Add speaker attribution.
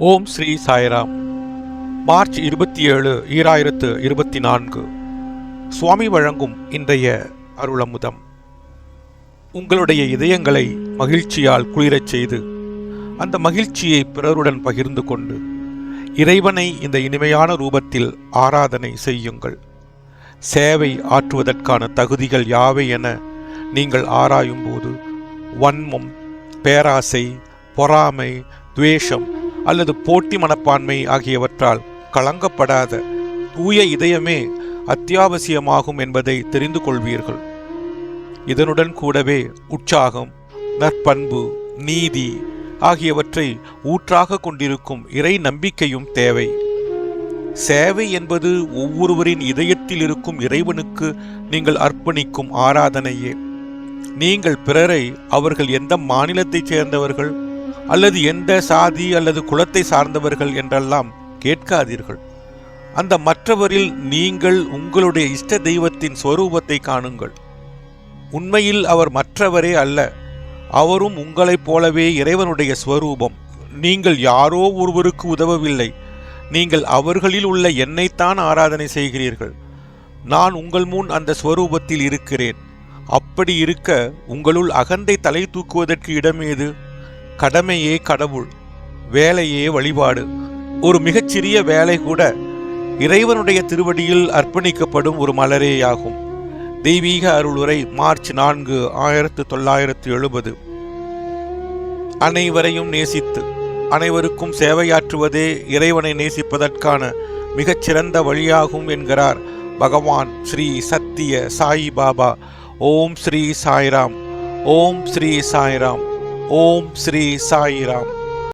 Speaker 1: ஓம் Sri Sairam. March இருபத்தி ஏழு ஈராயிரத்து இருபத்தி நான்கு சுவாமி வழங்கும் இன்றைய அருளமுதம். உங்களுடைய இதயங்களை மகிழ்ச்சியால் குளிரச் செய்து அந்த மகிழ்ச்சியை பிறருடன் பகிர்ந்து கொண்டு இறைவனை இந்த இனிமையான ரூபத்தில் ஆராதனை செய்யுங்கள். சேவை ஆற்றுவதற்கான தகுதிகள் யாவை என நீங்கள் ஆராயும்போது வன்மம் பேராசை பொறாமை துவேஷம் அல்லது போட்டி மனப்பான்மை ஆகியவற்றால் கலங்கப்படாத தூய இதயமே அத்தியாவசியமாகும் என்பதை தெரிந்து கொள்வீர்கள். இதனுடன் கூடவே உற்சாகம் நற்பண்பு நீதி ஆகியவற்றை ஊற்றாக கொண்டிருக்கும் இறை நம்பிக்கையும் தேவை. சேவை என்பது ஒவ்வொருவரின் இதயத்தில் இருக்கும் இறைவனுக்கு நீங்கள் அர்ப்பணிக்கும் ஆராதனையே. நீங்கள் பிறரை அவர்கள் எந்த மாநிலத்தைச் சேர்ந்தவர்கள் அல்லது எந்த சாதி அல்லது குலத்தை சார்ந்தவர்கள் என்றெல்லாம் கேட்காதீர்கள். அந்த மற்றவரில் நீங்கள் உங்களுடைய இஷ்ட தெய்வத்தின் ஸ்வரூபத்தை காணுங்கள். உண்மையில் அவர் மற்றவரே அல்ல அவரும் உங்களைப் போலவே இறைவனுடைய ஸ்வரூபம். நீங்கள் யாரோ ஒருவருக்கு உதவவில்லை நீங்கள் அவர்களில் உள்ள என்னைத்தான் ஆராதனை செய்கிறீர்கள். நான் உங்கள் முன் அந்த ஸ்வரூபத்தில் இருக்கிறேன். அப்படி இருக்க உங்களுள் அகந்தை தலை தூக்குவதற்கு இடமேது? கடமையே கடவுள் வேலையே வழிபாடு. ஒரு மிகச்சிறிய வேலை கூட இறைவனுடைய திருவடியில் அர்ப்பணிக்கப்படும் ஒரு மலரேயாகும். தெய்வீக அருளுரை மார்ச் நான்கு ஆயிரத்து தொள்ளாயிரத்து எழுபது. அனைவரையும் நேசித்து அனைவருக்கும் சேவையாற்றுவதே இறைவனை நேசிப்பதற்கான மிகச்சிறந்த வழியாகும் என்கிறார் பகவான் ஸ்ரீ சத்திய சாய் பாபா ஓம் ஸ்ரீ சாய்ராம். ஓம் ஸ்ரீ சாய்ராம். ஓம் ஸ்ரீ சாய்ராம்